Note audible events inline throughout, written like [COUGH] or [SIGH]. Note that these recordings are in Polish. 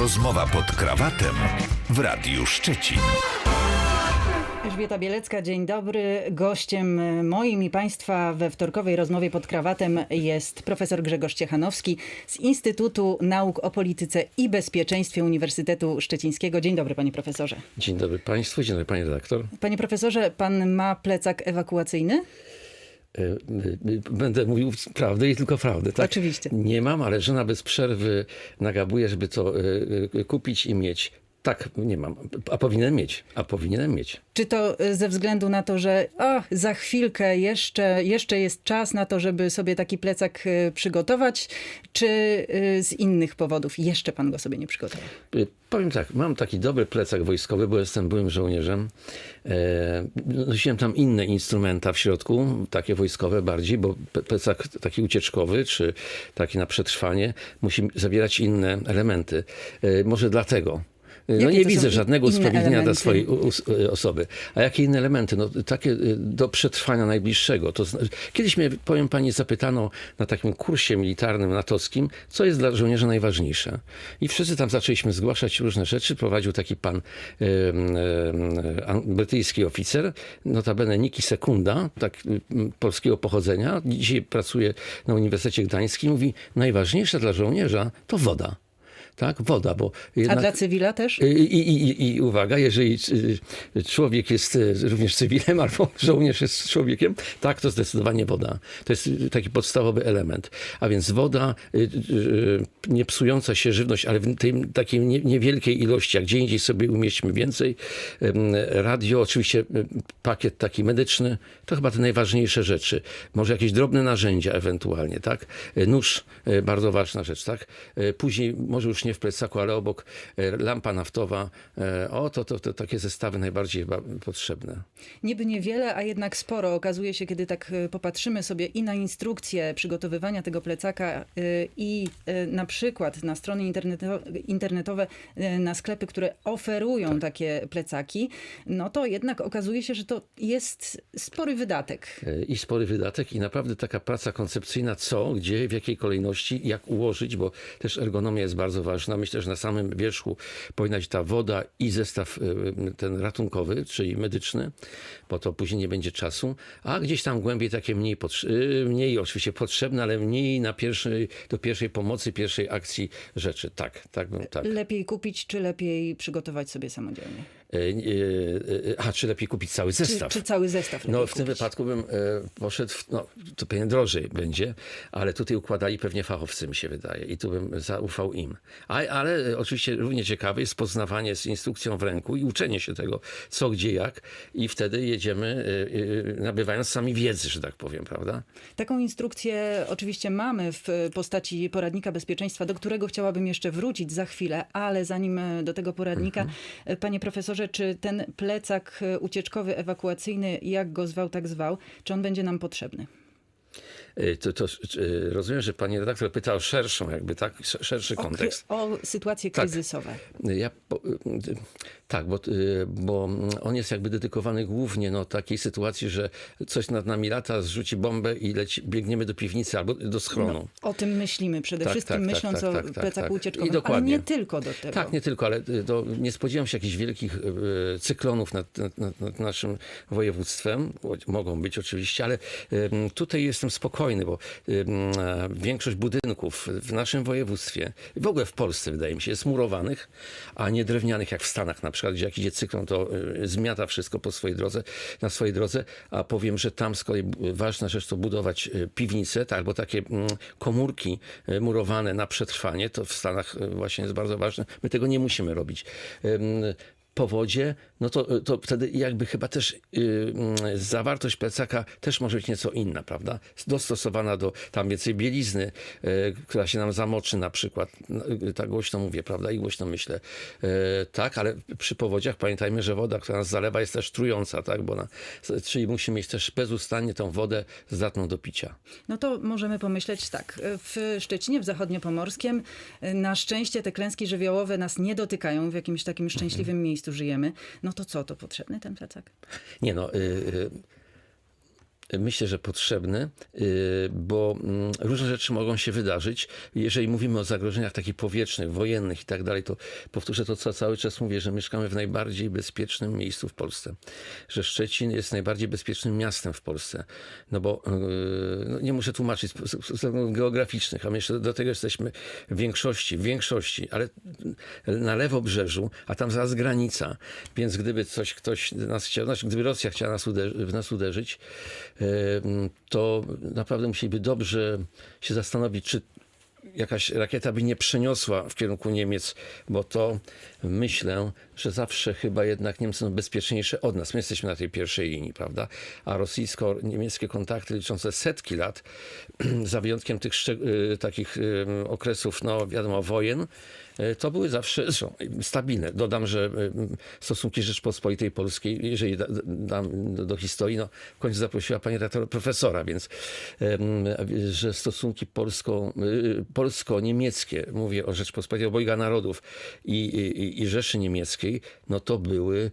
Rozmowa pod krawatem w Radiu Szczecin. Elżbieta Bielecka, dzień dobry. Gościem moim i Państwa we wtorkowej rozmowie pod krawatem jest profesor Grzegorz Ciechanowski z Instytutu Nauk o Polityce i Bezpieczeństwie Uniwersytetu Szczecińskiego. Dzień dobry, panie profesorze. Dzień dobry Państwu, dzień dobry Panie redaktor. Panie profesorze, pan ma plecak ewakuacyjny? E, e, Będę mówił prawdę i tylko prawdę. Tak? Oczywiście. Nie mam, ale żona bez przerwy nagabuje, żeby to e, kupić i mieć. Tak, nie mam. A powinienem mieć. A powinienem mieć. Czy to y, ze względu na to, że o, za chwilkę jeszcze, jeszcze jest czas na to, żeby sobie taki plecak y, przygotować, czy y, z innych powodów jeszcze pan go sobie nie przygotował? Powiem tak, mam taki dobry plecak wojskowy, bo jestem byłym żołnierzem. E, Nosiłem tam inne instrumenta w środku, takie wojskowe bardziej, bo plecak taki ucieczkowy, czy taki na przetrwanie, musi zawierać inne elementy. E, Może dlatego. E, No nie widzę żadnego usprawiedliwienia dla swojej e, osoby. A jakie inne elementy? No, takie e, do przetrwania najbliższego. To, zna- kiedyś mnie, powiem pani, zapytano na takim kursie militarnym natowskim, co jest dla żołnierza najważniejsze. I wszyscy tam zaczęliśmy zgłaszać różne rzeczy. Prowadził taki pan an- brytyjski oficer, notabene Niki Sekunda, tak polskiego pochodzenia. Dzisiaj pracuje na Uniwersytecie Gdańskim. Mówi, najważniejsze dla żołnierza to woda. Tak, woda, bo A jednak... dla cywila też? I, i, i, I uwaga, jeżeli y, człowiek jest y, również cywilem [LAUGHS] albo żołnierz jest człowiekiem, tak, to zdecydowanie woda. To jest y, taki podstawowy element. A więc woda, nie psująca się żywność, ale w tej takiej nie- niewielkiej ilości, jak gdzie indziej sobie umieśćmy więcej. Radio, oczywiście pakiet taki medyczny, to chyba te najważniejsze rzeczy. Może jakieś drobne narzędzia ewentualnie, tak? Nóż, bardzo ważna rzecz, tak? Później, może już nie w plecaku, ale obok y, lampa naftowa. Y, O, to, to, to takie zestawy najbardziej potrzebne. Niby niewiele, a jednak sporo. Okazuje się, kiedy tak y, popatrzymy sobie i na instrukcję przygotowywania tego plecaka i na przykład na strony interneto internetowe, na sklepy, które oferują Tak. takie plecaki, no to jednak okazuje się, że to jest spory wydatek. I spory wydatek, i naprawdę taka praca koncepcyjna, co, gdzie, w jakiej kolejności, jak ułożyć, bo też ergonomia jest bardzo ważna. Myślę, że na samym wierzchu powinna być ta woda i zestaw y, ten ratunkowy, czyli medyczny, bo to później nie będzie czasu, a gdzieś tam głębiej takie mniej, y, mniej oczywiście potrzebne, ale mniej na pierwszej, do pierwszej pomocy, pierwszej akcji rzeczy. Tak, tak bym, tak. Lepiej kupić, czy lepiej przygotować sobie samodzielnie? Y, y, y, A, czy lepiej kupić cały Czy, zestaw? czy cały zestaw No w tym kupić? wypadku bym e, poszedł, no to pewnie drożej będzie, ale tutaj układali pewnie fachowcy mi się wydaje i tu bym zaufał im. A, ale e, oczywiście równie ciekawe jest poznawanie z instrukcją w ręku i uczenie się tego, co, gdzie, jak i wtedy jedziemy e, e, nabywając sami wiedzy, że tak powiem, prawda? Taką instrukcję oczywiście mamy w postaci poradnika bezpieczeństwa, do którego chciałabym jeszcze wrócić za chwilę, ale zanim e, do tego poradnika, e, panie profesorze, czy ten plecak e, ucieczkowy, ewakuacyjny, jak go zwał, tak zwał, czy on będzie nam potrzebny? E, To, to, e, rozumiem, że pani redaktor pyta o szerszą, jakby tak, sz- szerszy kontekst. o sytuacje Tak. kryzysowe. Ja, po, y, tak, bo, y, bo on jest jakby dedykowany głównie no, takiej sytuacji, że coś nad nami lata, zrzuci bombę i leci, biegniemy do piwnicy albo do schronu. No, o tym myślimy przede Tak, wszystkim, tak, tak, myśląc tak, o tak, tak, plecaku tak. I ucieczkowym, ale nie tylko do tego. Tak, nie tylko, ale y, to nie spodziewam się jakichś wielkich y, cyklonów nad, nad, nad, naszym województwem. Mogą być oczywiście, ale y, tutaj jestem spokojny, bo y, e, większość budynków w naszym województwie, w ogóle w Polsce wydaje mi się, jest murowanych, a nie drewnianych jak w Stanach na przykład, gdzie jak idzie cyklon, to y, zmiata wszystko po swojej drodze, na swojej drodze, a powiem, że tam z kolei ważna rzecz to budować y, piwnice, tak, albo takie mm, komórki y, murowane na przetrwanie, to w Stanach właśnie jest bardzo ważne. My tego nie musimy robić. Powodzie, no to, to wtedy jakby chyba też y, mm, zawartość plecaka też może być nieco inna, prawda? Dostosowana do tam więcej bielizny, y, która się nam zamoczy na przykład. No, y, tak głośno mówię, prawda? I głośno myślę. Y, tak, ale przy powodziach pamiętajmy, że woda, która nas zalewa jest też trująca, tak? Bo na, czyli musimy mieć też bezustannie tą wodę zdatną do picia. No to możemy pomyśleć tak. W Szczecinie, w zachodniopomorskiem, na szczęście te klęski żywiołowe nas nie dotykają, w jakimś takim szczęśliwym miejscu żyjemy. No to co, to potrzebny ten plecak? Nie no, y, y, myślę, że potrzebny, y, bo mm, różne rzeczy mogą się wydarzyć. Jeżeli mówimy o zagrożeniach takich powietrznych, wojennych i tak dalej, to powtórzę to, co cały czas mówię, że mieszkamy w najbardziej bezpiecznym miejscu w Polsce. Że Szczecin jest najbardziej bezpiecznym miastem w Polsce. No bo yy, no nie muszę tłumaczyć z geograficznych, a my jeszcze do tego jesteśmy w większości, w większości, ale na lewobrzeżu, a tam zaraz granica. Więc gdyby coś ktoś nas chciał, znaczy gdyby Rosja chciała nas w nas uderzyć, to naprawdę musieliby dobrze się zastanowić, czy jakaś rakieta by nie przeniosła w kierunku Niemiec, bo to myślę, że zawsze chyba jednak Niemcy są bezpieczniejsze od nas. My jesteśmy na tej pierwszej linii, prawda? A rosyjsko-niemieckie kontakty liczące setki lat, [CLEARS THROAT] za wyjątkiem tych y, takich y, okresów, no wiadomo, wojen, to były zawsze stabilne. Dodam, że y, stosunki Rzeczpospolitej Polskiej, jeżeli da- dam do, historii, no w końcu zaprosiła pani redaktor profesora, więc że stosunki polsko, y, polsko-niemieckie, mówię o Rzeczpospolitej obojga narodów i, i, i Rzeszy Niemieckiej, no to były,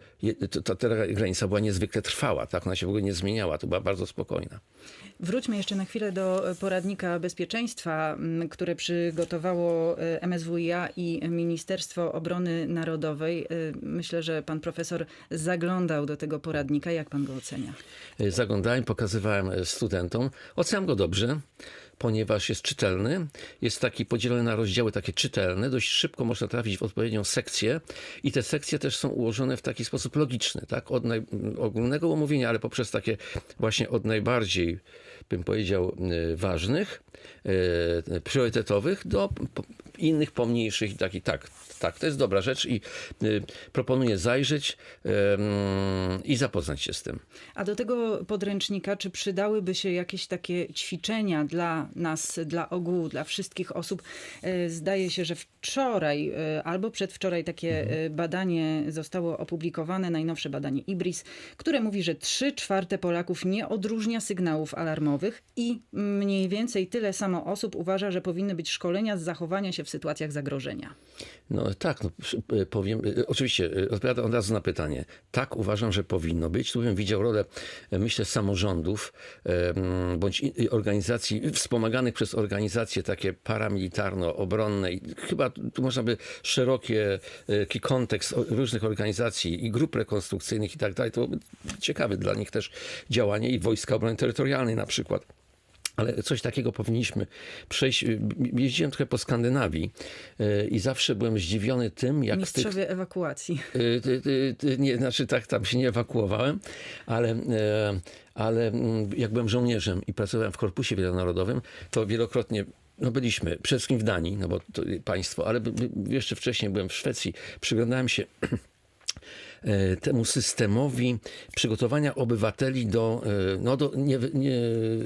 to, ta granica była niezwykle trwała, tak? Ona się w ogóle nie zmieniała, to była bardzo spokojna. Wróćmy jeszcze na chwilę do e, poradnika bezpieczeństwa, które przygotowało e, MSWiA i Ministerstwo Obrony Narodowej. E, Myślę, że pan profesor zaglądał do tego poradnika. Jak pan go ocenia? Zaglądałem, pokazywałem studentom. Oceniam go dobrze, ponieważ jest czytelny. Jest taki podzielony na rozdziały takie czytelne. Dość szybko można trafić w odpowiednią sekcję i te sekcje też są ułożone w taki sposób logiczny, tak? Od ogólnego omówienia, ale poprzez takie właśnie od najbardziej, bym powiedział, y, ważnych, y, priorytetowych do innych pomniejszych i taki, tak, tak, to jest dobra rzecz i y, proponuję zajrzeć ym, i zapoznać się z tym. A do tego podręcznika, czy przydałyby się jakieś takie ćwiczenia dla nas, dla ogółu, dla wszystkich osób? E, Zdaje się, że wczoraj e, albo przedwczoraj takie e, badanie zostało opublikowane, najnowsze badanie IBRIS, które mówi, że 3 czwarte Polaków nie odróżnia sygnałów alarmowych i mniej więcej tyle samo osób uważa, że powinny być szkolenia z zachowania się w sytuacjach zagrożenia. No tak, no, y, powiem, y, oczywiście y, odpowiadam od razu na pytanie. Tak uważam, że powinno być. Tu bym widział rolę, myślę, samorządów bądź organizacji wspomaganych przez organizacje takie paramilitarno-obronne. I Chyba tu można by szerokie, kontekst różnych organizacji i grup rekonstrukcyjnych i tak dalej. To byłoby ciekawe dla nich też działanie i Wojska Obrony Terytorialnej na przykład. Ale coś takiego powinniśmy przejść. Jeździłem trochę po Skandynawii y, i zawsze byłem zdziwiony tym, jak w tych Mistrzowie ewakuacji. Y, nie, znaczy tak, tam się nie ewakuowałem, ale, ale mm, jak byłem żołnierzem i pracowałem w Korpusie Wielonarodowym, to wielokrotnie no byliśmy, przede wszystkim w Danii, no bo to państwo, ale jeszcze wcześniej byłem w Szwecji, przyglądałem się [CLEARS THROAT] temu systemowi przygotowania obywateli do, e, no do nie, nie,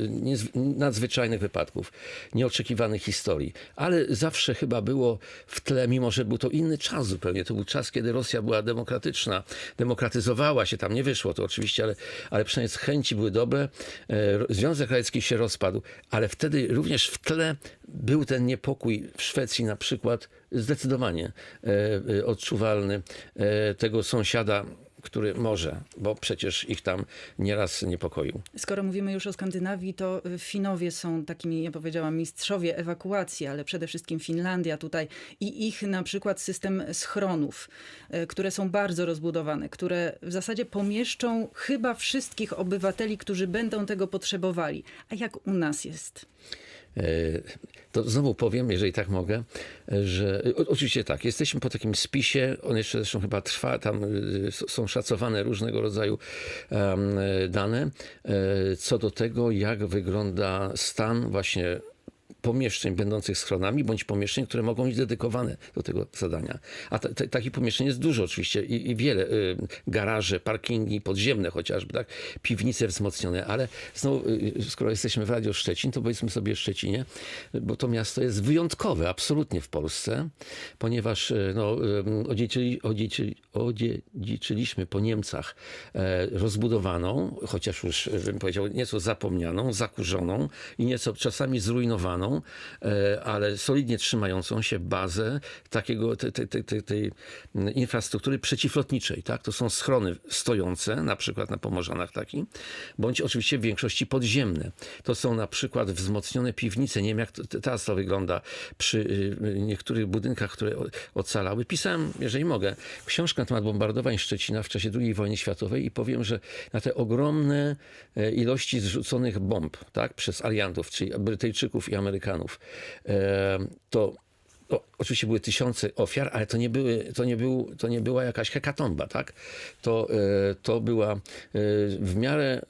nie, nadzwyczajnych wypadków, nieoczekiwanych historii. Ale zawsze chyba było w tle, mimo że był to inny czas zupełnie. To był czas, kiedy Rosja była demokratyczna, demokratyzowała się, tam nie wyszło to oczywiście, ale, ale przynajmniej chęci były dobre. E, Związek Radziecki się rozpadł, ale wtedy również w tle był ten niepokój w Szwecji na przykład zdecydowanie e, e, odczuwalny e, tego sąsiada, który może, bo przecież ich tam nieraz niepokoił. Skoro mówimy już o Skandynawii, to Finowie są takimi, ja powiedziałam, mistrzowie ewakuacji, ale przede wszystkim Finlandia tutaj i ich na przykład system schronów, e, które są bardzo rozbudowane, które w zasadzie pomieszczą chyba wszystkich obywateli, którzy będą tego potrzebowali. A jak u nas jest? E, To znowu powiem, jeżeli tak mogę, e, że oczywiście tak, jesteśmy po takim spisie, on jeszcze zresztą chyba trwa, tam s- są szacowane różnego rodzaju e, dane e, co do tego, jak wygląda stan właśnie pomieszczeń będących schronami, bądź pomieszczeń, które mogą być dedykowane do tego zadania. A ta, ta, takich pomieszczeń jest dużo oczywiście i, i wiele. Y, garaże, parkingi podziemne chociażby, tak? piwnice wzmocnione, ale znowu, y, skoro jesteśmy w Radio Szczecin, to powiedzmy sobie Szczecinie, bo to miasto jest wyjątkowe absolutnie w Polsce, ponieważ y, no, y, odziedziczyli, odziedziczyli, odziedziczyliśmy po Niemcach e, rozbudowaną, chociaż już y, bym powiedział nieco zapomnianą, zakurzoną i nieco czasami zrujnowaną e, ale solidnie trzymającą się bazę takiego, te, te, te, te, tej mm, infrastruktury przeciwlotniczej. Tak? To są schrony stojące, na przykład na Pomorzanach taki, bądź oczywiście w większości podziemne. To są na przykład wzmocnione piwnice. Nie wiem, jak to, teraz to wygląda przy y, niektórych budynkach, które ocalały. Pisałem, jeżeli mogę, książkę na temat bombardowań Szczecina w czasie II wojny światowej i powiem, że na te ogromne e, ilości zrzuconych bomb tak, przez aliantów, czyli Brytyjczyków i Amerykanów, e, to no, oczywiście były tysiące ofiar, ale to nie, były, to nie, był, to nie była jakaś hekatomba, tak? To, e, to była e, w miarę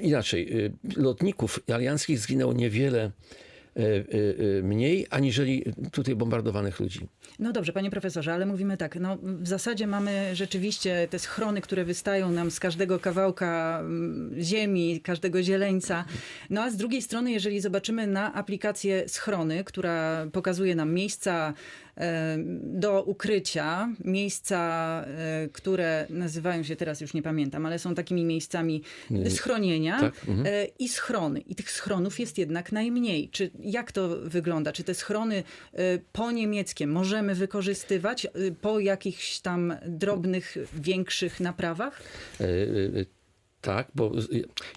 inaczej. Lotników alianckich zginęło niewiele mniej, aniżeli tutaj bombardowanych ludzi. No dobrze, panie profesorze, ale mówimy tak, no w zasadzie mamy rzeczywiście te schrony, które wystają nam z każdego kawałka mm, ziemi, każdego zieleńca. No a z drugiej strony, jeżeli zobaczymy na aplikację schrony, która pokazuje nam miejsca e, do ukrycia, miejsca, e, które nazywają się, teraz już nie pamiętam, ale są takimi miejscami schronienia tak, mhm. e, i schrony. I tych schronów jest jednak najmniej. Czy jak to wygląda? Czy te schrony e, po niemieckie możemy wykorzystywać po jakichś tam drobnych, większych naprawach? Tak, bo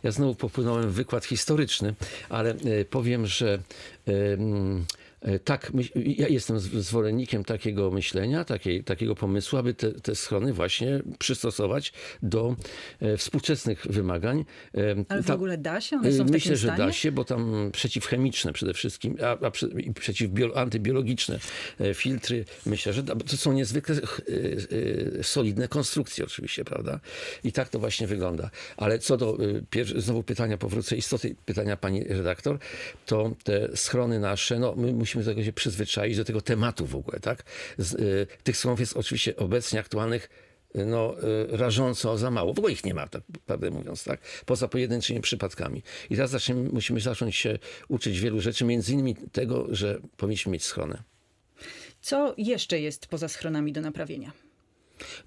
ja znowu popłynąłem w wykład historyczny, ale powiem, że mm, tak, myś- ja jestem zwolennikiem takiego myślenia, takiej, takiego pomysłu, aby te, te schrony właśnie przystosować do e, współczesnych wymagań. E, Ale w tam- ogóle da się? One są w Myślę, że stanie? da się, bo tam przeciwchemiczne przede wszystkim, a, a przeciwbio, antybiologiczne e, filtry, myślę, że da, bo to są niezwykle e, e, solidne konstrukcje oczywiście, prawda? I tak to właśnie wygląda. Ale co do e, znowu pytania, powrócę, istoty pytania pani redaktor, to te schrony nasze, no my musimy do tego się przyzwyczaić, do tego tematu w ogóle, tak? Z, e, tych schronów jest oczywiście obecnie aktualnych no, y, rażąco za mało. W ogóle ich nie ma, tak prawdę mówiąc, tak? Poza pojedynczymi przypadkami. I teraz zaczniemy, musimy zacząć się uczyć wielu rzeczy, między innymi tego, że powinniśmy mieć schronę. Co jeszcze jest poza schronami do naprawienia?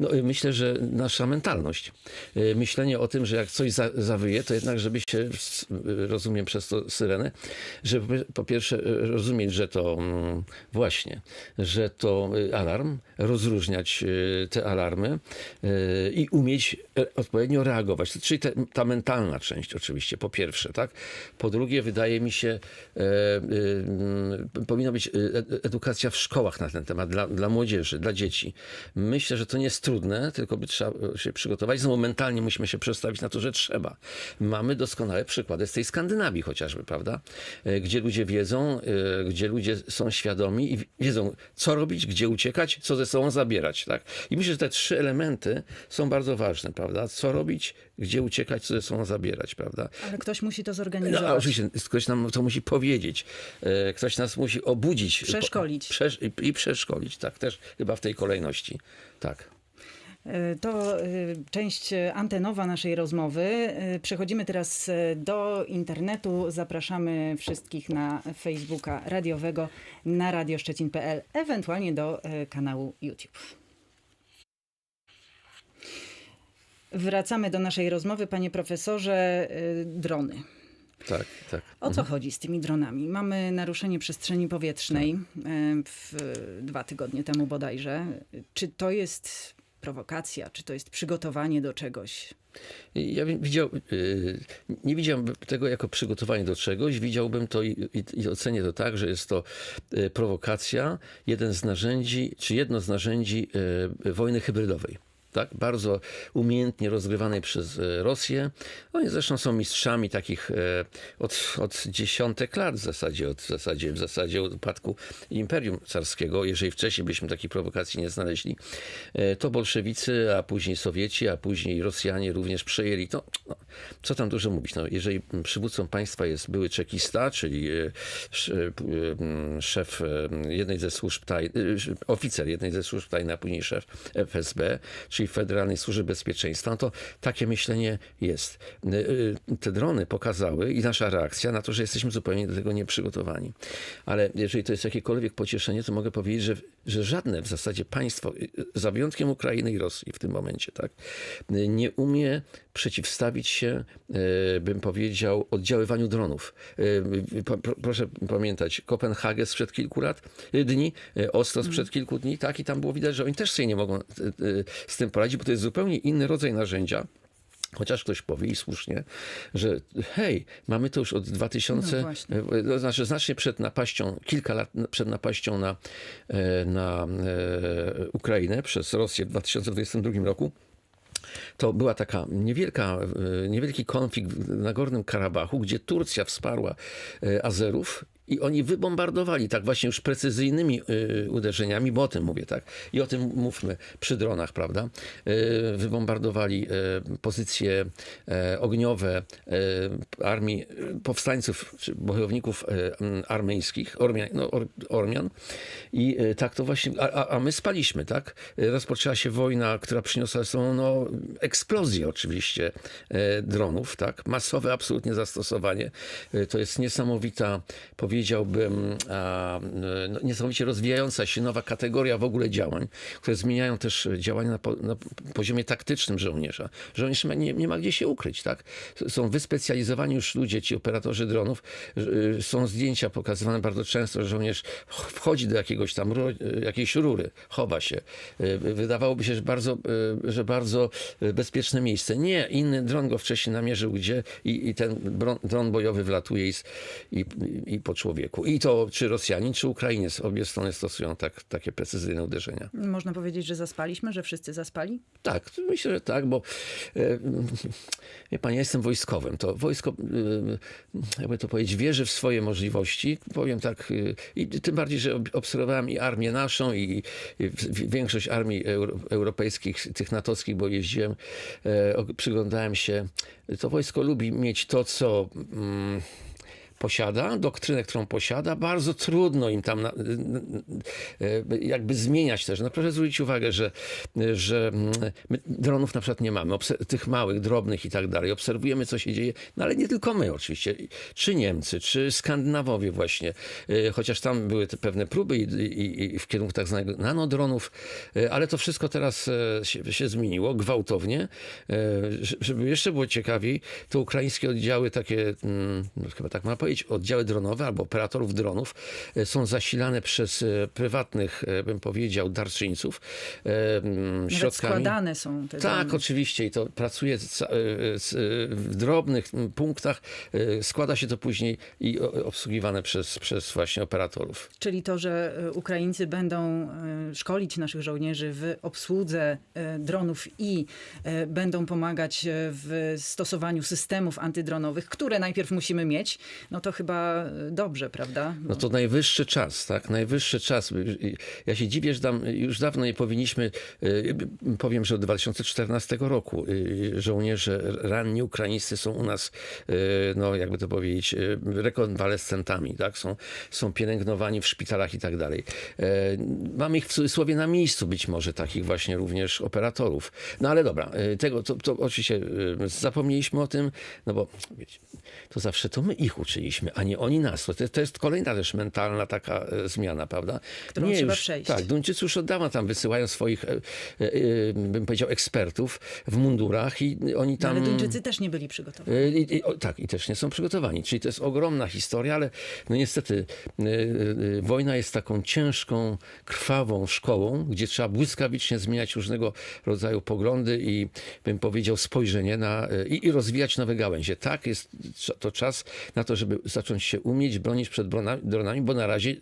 No, myślę, że nasza mentalność. Y, Myślenie o tym, że jak coś za, zawyje, to jednak, żeby się, y, rozumiem przez to syrenę, żeby po pierwsze y, rozumieć, że to mm, właśnie, że to alarm, rozróżniać te alarmy i umieć e, odpowiednio reagować. Czyli te, ta mentalna część oczywiście, po pierwsze, tak? Po drugie, wydaje mi się, e, powinna być ed- edukacja w szkołach na ten temat, dla, dla młodzieży, dla dzieci. Myślę, że to nie jest trudne, tylko by trzeba się przygotować. Znowu mentalnie musimy się przestawić na to, że trzeba. Mamy doskonałe przykłady z tej Skandynawii chociażby, prawda? E, Gdzie ludzie wiedzą, e, gdzie ludzie są świadomi i wiedzą, co robić, gdzie uciekać, co ze sobą zabierać, tak? I myślę, że te trzy elementy są bardzo ważne, prawda? Co robić, gdzie uciekać, co ze sobą zabierać, prawda? Ale ktoś musi to No, zorganizować. a oczywiście, ktoś nam to musi powiedzieć, e, ktoś nas musi obudzić. Przeszkolić. Przesz i, przeszkolić, tak, też chyba w tej kolejności. Tak. E, To e, część antenowa naszej rozmowy. Przechodzimy teraz do internetu. Zapraszamy wszystkich na Facebooka radiowego na radioszczecin.pl, ewentualnie do kanału YouTube. Wracamy do naszej rozmowy, panie profesorze. e, Drony. Tak, tak. O co chodzi z tymi dronami? Mamy naruszenie przestrzeni powietrznej w, dwa tygodnie temu bodajże. Czy to jest prowokacja, czy to jest przygotowanie do czegoś? Ja bym widział, y, nie widziałbym tego jako przygotowanie do czegoś, widziałbym to i, i, ocenię to tak, że jest to y, prowokacja, jeden z narzędzi, czy jedno z narzędzi y, wojny hybrydowej. Tak, bardzo umiejętnie rozgrywanej przez e, Rosję. Oni zresztą są mistrzami takich e, od, od dziesiątek lat w zasadzie, od, w zasadzie, w zasadzie upadku Imperium Carskiego. Jeżeli wcześniej byśmy takiej prowokacji nie znaleźli, e, to bolszewicy, a później Sowieci, a później Rosjanie również przejęli to. No, co tam dużo mówić? No, jeżeli przywódcą państwa jest były czekista, czyli szef jednej ze służb tajnych, oficer jednej ze służb tajnych, a później szef FSB, czyli Federalnej Służby Bezpieczeństwa, no to takie myślenie jest. Y, y, Te drony pokazały i nasza reakcja na to, że jesteśmy zupełnie do tego nieprzygotowani. Ale jeżeli to jest jakiekolwiek pocieszenie, to mogę powiedzieć, że że żadne w zasadzie państwo, y, za wyjątkiem Ukrainy i Rosji w tym momencie, tak, y, nie umie przeciwstawić się, y, bym powiedział, oddziaływaniu dronów. Y, pro- Proszę pamiętać, Kopenhagę sprzed kilku lat, y, dni, y, Oslo sprzed kilku dni, tak, i tam było widać, że oni też sobie nie mogą y, y, z tym poradzić, bo to jest zupełnie inny rodzaj narzędzia. Chociaż ktoś powie i słusznie, że hej, mamy to już od 2000, No e, to znaczy znacznie przed napaścią, kilka lat przed napaścią na, e, na e, Ukrainę przez Rosję w 2022 roku. To była taka niewielka, niewielki konflikt w Nagornym Karabachu, gdzie Turcja wsparła Azerów i oni wybombardowali tak właśnie już precyzyjnymi e, uderzeniami, bo o tym mówię, tak? I o tym mówmy przy dronach, prawda? E, Wybombardowali e, pozycje e, ogniowe e, armii e, powstańców, czy bojowników armeńskich, Ormian, no, Or, Ormian. I tak to właśnie, a, a- my spaliśmy, tak? Rozpoczęła się wojna, która przyniosła sobą no, eksplozję oczywiście dronów, tak? Masowe absolutnie zastosowanie. To jest niesamowita, powiedziałbym, no, niesamowicie rozwijająca się nowa kategoria w ogóle działań, które zmieniają też działania na, po, na poziomie taktycznym żołnierza. Żołnierz ma, nie, nie ma gdzie się ukryć, tak? Są wyspecjalizowani już ludzie, ci operatorzy dronów. Y, Są zdjęcia pokazywane bardzo często, że żołnierz ch- wchodzi do jakiegoś tam jakiejś rury, chowa się. Y, Wydawałoby się, że bardzo, y, że bardzo y, bezpieczne miejsce. Nie, inny dron go wcześniej namierzył gdzie i, i ten dron bojowy wlatuje i, i, i. I to czy Rosjanin, czy Ukrainiec, obie strony stosują tak, takie precyzyjne uderzenia. Można powiedzieć, że zaspaliśmy, że wszyscy zaspali? Tak, myślę, że tak, bo e, [LAUGHS] wie pan, ja jestem wojskowym. To wojsko, e, jakby to powiedzieć, wierzy w swoje możliwości. Powiem tak, e, i tym bardziej, że ob- obserwowałem i armię naszą, i, większość armii euro, europejskich, tych natowskich, bo jeździłem, przyglądałem się. To wojsko lubi mieć to, co. Mm, posiada, doktrynę, którą posiada, bardzo trudno im tam na, e, jakby zmieniać też. No proszę zwrócić uwagę, że, że mm, my dronów na przykład nie mamy, obse- tych małych, drobnych i tak dalej. Obserwujemy, co się dzieje, no ale nie tylko my oczywiście, czy Niemcy, czy Skandynawowie właśnie, chociaż tam były pewne próby i, i, i w kierunku tak zwanego nanodronów, ale to wszystko teraz się, się zmieniło gwałtownie. Żeby jeszcze było ciekawiej, to ukraińskie oddziały takie, mm, no chyba tak można powiedzieć, oddziały dronowe albo operatorów dronów e, są zasilane przez e, prywatnych, e, bym powiedział, darczyńców Nawet środkami. składane są te Tak, drony. oczywiście i to pracuje w drobnych punktach, składa się to później i obsługiwane przez, przez właśnie operatorów. Czyli to, że Ukraińcy będą szkolić naszych żołnierzy w obsłudze dronów i będą pomagać w stosowaniu systemów antydronowych, które najpierw musimy mieć, no to chyba e, dobrze, prawda? No to najwyższy czas, tak? Najwyższy czas. Ja się dziwię, że tam już dawno nie powinniśmy, y, powiem, że od 2014 roku y, żołnierze ranni ukraińscy są u nas, no jakby to powiedzieć, rekonwalescentami, tak? Są, są pielęgnowani w szpitalach i tak dalej. E, Mamy ich w cudzysłowie na miejscu być może, takich właśnie również operatorów. No ale dobra, tego to, to oczywiście zapomnieliśmy o tym, no bo wiecie, to zawsze to my ich uczyliśmy, a nie oni nas. To, to jest kolejna też mentalna taka e, zmiana, prawda? Którą nie trzeba już, przejść. Tak, Duńczycy już od dawna tam wysyłają swoich, e, e, bym powiedział, ekspertów w mundurach i oni No, tam... ale Duńczycy też nie byli przygotowani. I, i, o, tak, i też nie są przygotowani. Czyli to jest ogromna historia, ale no niestety wojna jest taką ciężką, krwawą szkołą, gdzie trzeba błyskawicznie zmieniać różnego rodzaju poglądy i bym powiedział spojrzenie na, i, i rozwijać nowe gałęzie. Tak, jest to czas na to, żeby zacząć się umieć bronić przed dronami, bo na razie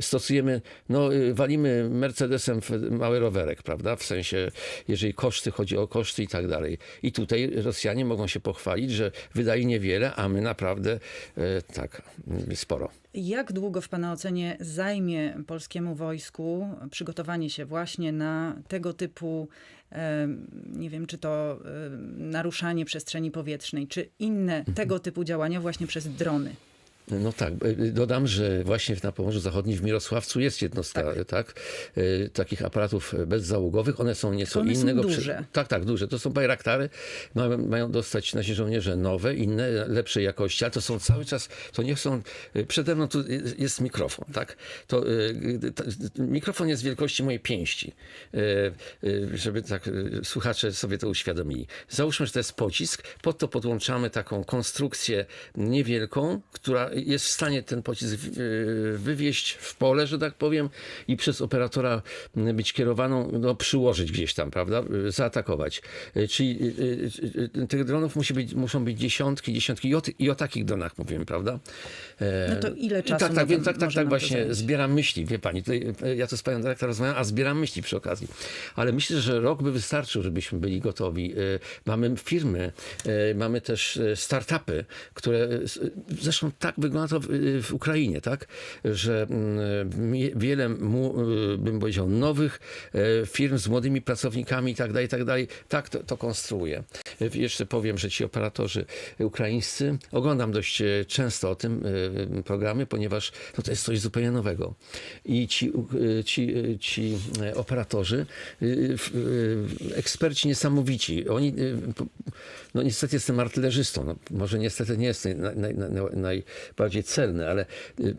stosujemy, no y, walimy Mercedesem w mały rowerek, prawda? W sensie, jeżeli koszty, chodzi o koszty i tak dalej. I tutaj Rosjanie mogą się pochwalić, że wydali niewiele, a my naprawdę e, tak, mm, sporo. Jak długo w Pana ocenie zajmie polskiemu wojsku przygotowanie się właśnie na tego typu, nie wiem, czy to naruszanie przestrzeni powietrznej, czy inne tego typu działania właśnie przez drony? No tak, y, dodam, że właśnie na Pomorzu Zachodnim w Mirosławcu jest jednostka tak. y, takich aparatów bezzałogowych. One są nieco One są innego. duże. Tak, tak, duże. To są bajraktary. Mają, mają dostać nasi żołnierze nowe, inne, lepszej jakości, ale to są cały czas, to nie są, y, przede mną tu jest- mikrofon, tak? To ta- mikrofon jest wielkości mojej pięści, żeby tak słuchacze sobie to uświadomili. Załóżmy, że to jest pocisk, pod to podłączamy taką konstrukcję niewielką, która jest w stanie ten pocisk y, wywieźć w pole, że tak powiem, i przez operatora y, być kierowaną, no, przyłożyć gdzieś tam, prawda? Y, Zaatakować. Y, Czyli tych dronów musi być, muszą być dziesiątki, dziesiątki i o, i o takich dronach mówimy, prawda? E, No to ile czasu Tak, na tak, więc tak, tak, tak nam to właśnie zbieram myśli, wie pani. Tutaj, e, ja to z panią dyrektor rozmawiam, a zbieram myśli przy okazji. Ale myślę, że rok by wystarczył, żebyśmy byli gotowi. E, Mamy firmy, e, mamy też e, startupy, które e, zresztą tak wygląda to w, e, w Ukrainie, tak? Że mm, wiele, e, bym powiedział, nowych e, firm z młodymi pracownikami i tak dalej, i tak dalej, tak to, to konstruuje. E, Jeszcze powiem, że ci operatorzy ukraińscy, oglądam dość e, często o tym e, programy, ponieważ no to jest coś zupełnie nowego. I ci, ci, ci operatorzy, eksperci niesamowici, oni, no niestety jestem artylerzystą, no, może niestety nie jest naj, naj, naj, najbardziej celny, ale e, e,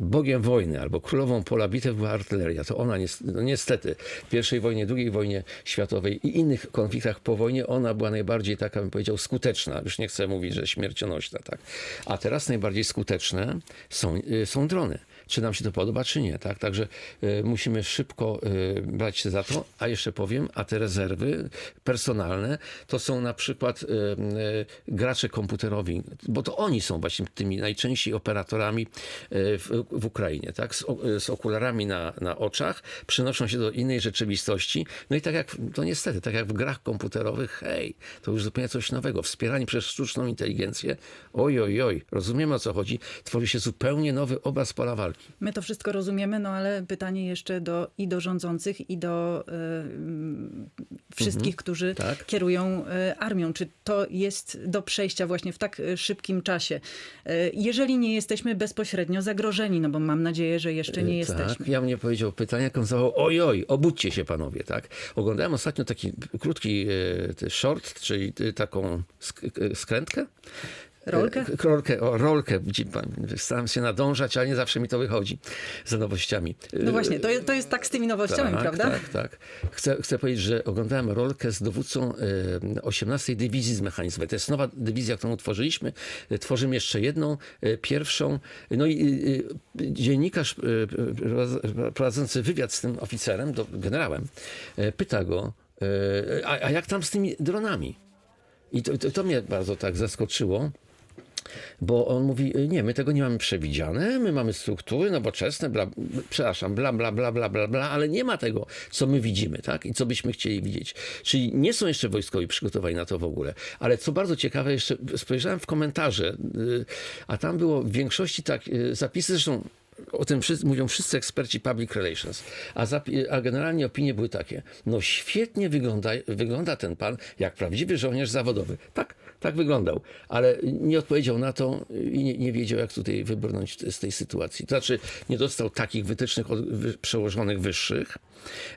Bogiem wojny albo królową pola bitew była artyleria. To ona nies- no niestety w I wojnie, II wojnie światowej i innych konfliktach po wojnie ona była najbardziej taka, bym powiedział, skuteczna. Już nie chcę mówić, że śmiercionośna. Tak? A teraz najbardziej skuteczne są, y, są drony. Czy nam się to podoba, czy nie. Tak? Także y, musimy szybko y, brać się za to. A jeszcze powiem, a te rezerwy personalne to są na przykład y, gracze komputerowi, bo to oni są właśnie tymi najczęściej operatorami w, w Ukrainie, tak? Z, z okularami na, na oczach, przenoszą się do innej rzeczywistości. No i tak jak, to niestety, tak jak w grach komputerowych, hej, to już zupełnie coś nowego. Wspierani przez sztuczną inteligencję, oj, oj, oj, rozumiemy o co chodzi, tworzy się zupełnie nowy obraz pola walki. My to wszystko rozumiemy, no ale pytanie jeszcze do, i do rządzących, i do y, wszystkich, którzy tak. kierują y, armią. Czy to jest do przejścia właśnie w tak y, szybkim czasie? Y, jeżeli nie jesteśmy bezpośrednio zagrożeni, no bo mam nadzieję, że jeszcze nie jesteśmy. Tak, ja mnie powiedział pytanie, jak on zawołał, oj, oj, obudźcie się panowie, tak? Oglądałem ostatnio taki krótki e, short, czyli taką sk- e, skrętkę. Rolkę? E, Rolkę, o, rolkę. Staram się nadążać, ale nie zawsze mi to wychodzi za nowościami. No właśnie, to jest, to jest tak z tymi nowościami, tak, prawda? Tak, tak. Chcę, chcę powiedzieć, że oglądałem rolkę z dowódcą e, 18 Dywizji Zmechanizowanej. To jest nowa dywizja, którą utworzyliśmy. E, Tworzymy jeszcze jedną, e, pierwszą. No i e, e, dziennikarz e, e, prowadzący wywiad z tym oficerem, generałem, e, pyta go, e, a, a jak tam z tymi dronami? I to, to, to mnie bardzo tak zaskoczyło. Bo on mówi, nie, my tego nie mamy przewidziane, my mamy struktury nowoczesne, bla, przepraszam, bla, bla, bla, bla, bla, bla, ale nie ma tego, co my widzimy, tak? I co byśmy chcieli widzieć. Czyli nie są jeszcze wojskowi przygotowani na to w ogóle. Ale co bardzo ciekawe, jeszcze spojrzałem w komentarze, y, a tam było w większości tak, y, zapisy, zresztą o tym wszyscy, mówią wszyscy eksperci public relations, a, zapi- a generalnie opinie były takie, no świetnie wygląda, wygląda ten pan jak prawdziwy żołnierz zawodowy. Tak, tak wyglądał, ale nie odpowiedział na to i nie, nie wiedział, jak tutaj wybrnąć z tej sytuacji. To znaczy, nie dostał takich wytycznych od wy, przełożonych wyższych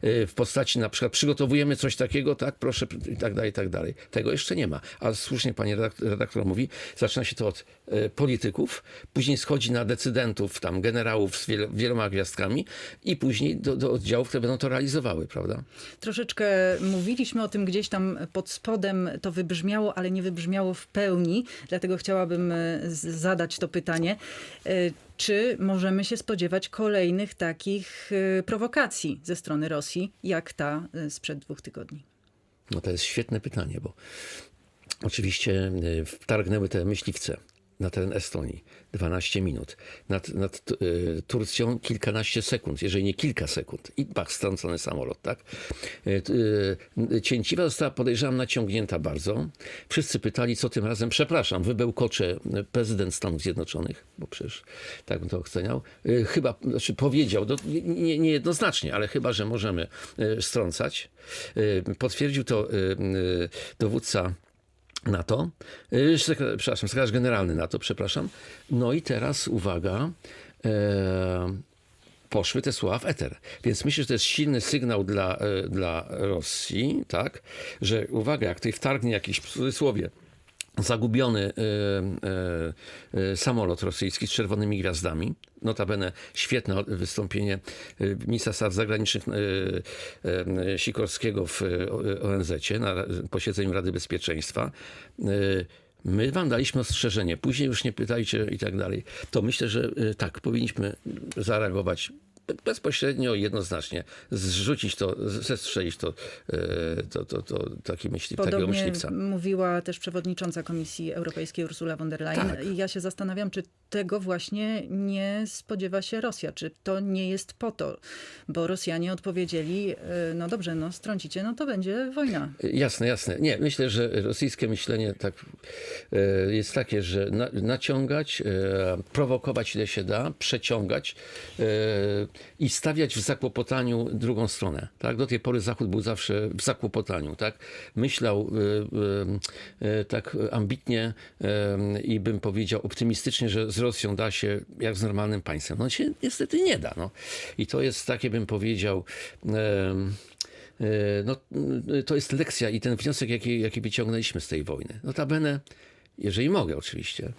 y, w postaci na przykład przygotowujemy coś takiego, tak, proszę, i tak dalej, i tak dalej. Tego jeszcze nie ma. A słusznie pani redaktor, redaktor mówi, zaczyna się to od polityków, później schodzi na decydentów, tam generałów z wiel, wieloma gwiazdkami i później do, do oddziałów, które będą to realizowały, prawda? Troszeczkę mówiliśmy o tym gdzieś tam pod spodem, to wybrzmiało, ale nie wybrzmiało w pełni, dlatego chciałabym e, zadać to pytanie. E, Czy możemy się spodziewać kolejnych takich e, prowokacji ze strony Rosji, jak ta e, sprzed dwóch tygodni? No to jest świetne pytanie, bo oczywiście wtargnęły te myśliwce na teren Estonii 12 minut, nad, nad y, Turcją kilkanaście sekund, jeżeli nie kilka sekund i bach, strącony samolot, tak? Y, y, Cięciwa została, podejrzewam, naciągnięta bardzo. Wszyscy pytali, co tym razem, przepraszam, wybełkocze prezydent Stanów Zjednoczonych, bo przecież tak bym to oceniał, chyba, znaczy powiedział, do, nie, nie, niejednoznacznie, ale chyba, że możemy strącać. Potwierdził to dowódca NATO, y, sekre- przepraszam, sekretarz generalny NATO, przepraszam. No i teraz uwaga, e, poszły te słowa w eter. Więc myślę, że to jest silny sygnał dla, e, dla Rosji, tak, że uwaga, jak tutaj wtargnie jakiś w cudzysłowie zagubiony e, e, e, samolot rosyjski z czerwonymi gwiazdami. Notabene świetne wystąpienie e, ministra spraw zagranicznych e, e, Sikorskiego w ONZ-cie na posiedzeniu Rady Bezpieczeństwa. My wam daliśmy ostrzeżenie, później już nie pytajcie i tak dalej. To myślę, że tak, powinniśmy zareagować bezpośrednio, jednoznacznie, zrzucić to, zestrzelić to, e, to, to, to taki myśli, takiego Podobnie myśliwca. mówiła też przewodnicząca Komisji Europejskiej Ursula von der Leyen. Tak. I ja się zastanawiam, czy tego właśnie nie spodziewa się Rosja. Czy to nie jest po to? Bo Rosjanie odpowiedzieli, y, no dobrze, no strącicie, no to będzie wojna. Jasne, jasne. Nie, myślę, że rosyjskie myślenie tak, e, jest takie, że na, naciągać, e, prowokować ile się da, przeciągać e, i stawiać w zakłopotaniu drugą stronę. Tak? Do tej pory Zachód był zawsze w zakłopotaniu. Tak? Myślał e, e, e, tak ambitnie e, i bym powiedział optymistycznie, że z Rosją da się jak z normalnym państwem. No się niestety nie da. No. I to jest takie, bym powiedział, E, No, y, to jest lekcja i ten wniosek, jaki, jaki wyciągnęliśmy z tej wojny. Notabene, jeżeli mogę oczywiście,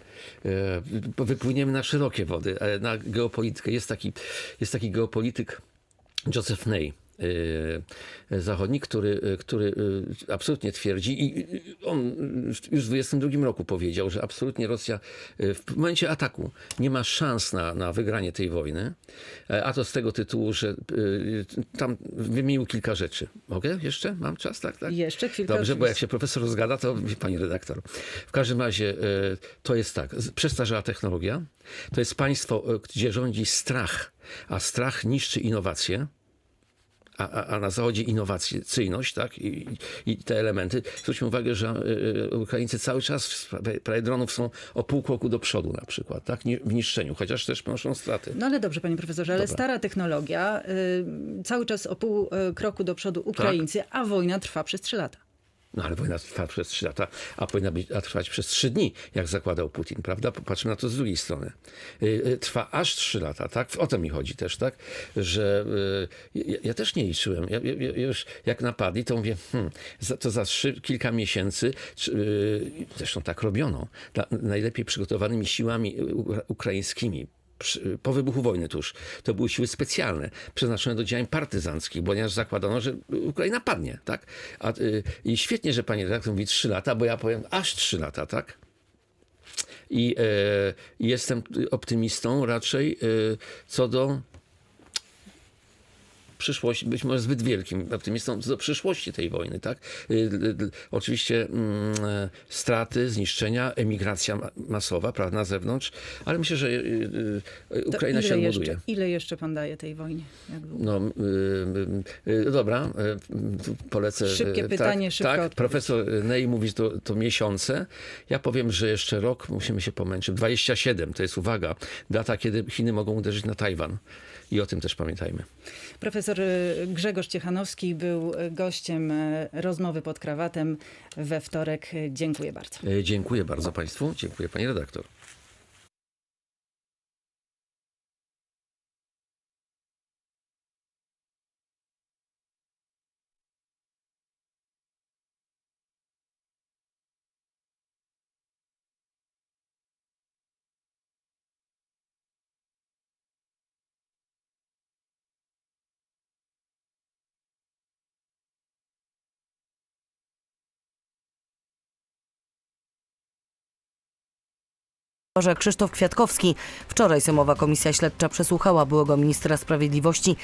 e, wypłyniemy na szerokie wody, na geopolitykę. Jest taki, jest taki geopolityk Joseph Ney, e, zachodnik, który, który e, absolutnie twierdzi i on już w 22 roku powiedział, że absolutnie Rosja w momencie ataku nie ma szans na, na wygranie tej wojny, E, a to z tego tytułu, że tam wymienił kilka rzeczy. Mogę jeszcze? Mam czas? Tak, tak? Jeszcze chwilkę, Dobrze, bo jak oczywiście. się profesor zgada, to pani redaktor. W każdym razie to jest tak, przestarzała technologia, to jest państwo, gdzie rządzi strach, a strach niszczy innowacje. A, a, na zachodzie innowacyjność, tak? I, I te elementy. Zwróćmy uwagę, że e, Ukraińcy cały czas w sprawie prawie dronów są o pół kroku do przodu na przykład, tak? Nie- W niszczeniu, chociaż też ponoszą straty. No ale dobrze, panie profesorze, ale Dobra. stara technologia, y, cały czas o pół y, kroku do przodu Ukraińcy, a wojna trwa przez trzy lata. No ale wojna trwa przez 3 lata, a powinna być, a trwać przez 3 dni, jak zakładał Putin, prawda? Popatrzmy na to z drugiej strony. Y, y, Trwa aż 3 lata, tak? O to mi chodzi też, tak? Że y, ja, ja też nie liczyłem. Ja, ja, już jak napadli, to mówię, hmm, to za trzy, kilka miesięcy, zresztą tak robiono, najlepiej przygotowanymi siłami ukraińskimi, po wybuchu wojny tuż, to były siły specjalne, przeznaczone do działań partyzanckich, ponieważ zakładano, że Ukraina padnie, tak? A, y, I świetnie, że pani redaktor mówi 3 lata, bo ja powiem aż 3 lata, tak? I e, jestem optymistą raczej e, co do przyszłości, być może zbyt wielkim optymistą do przyszłości tej wojny, tak? Y, y, y, Oczywiście mm, e, straty, zniszczenia, emigracja ma- masowa, prawda, na zewnątrz, ale myślę, że Ukraina ile się jeszcze, odbuduje. ile jeszcze pan daje tej wojnie? No, dobra, polecę. Szybkie y, pytanie, tak, szybka tak, odpowiedź. Profesor Ney mówi, że to, to miesiące. Ja powiem, że jeszcze rok musimy się pomęczyć. 27 to jest, uwaga, data, kiedy Chiny mogą uderzyć na Tajwan. I o tym też pamiętajmy. Profesor y, Grzegorz Ciechanowski był y, gościem y, rozmowy pod krawatem we wtorek. Dziękuję bardzo. Y, Dziękuję bardzo Państwu. Dziękuję Pani redaktor. Że Krzysztof Kwiatkowski. Wczoraj Sejmowa Komisja Śledcza przesłuchała byłego ministra sprawiedliwości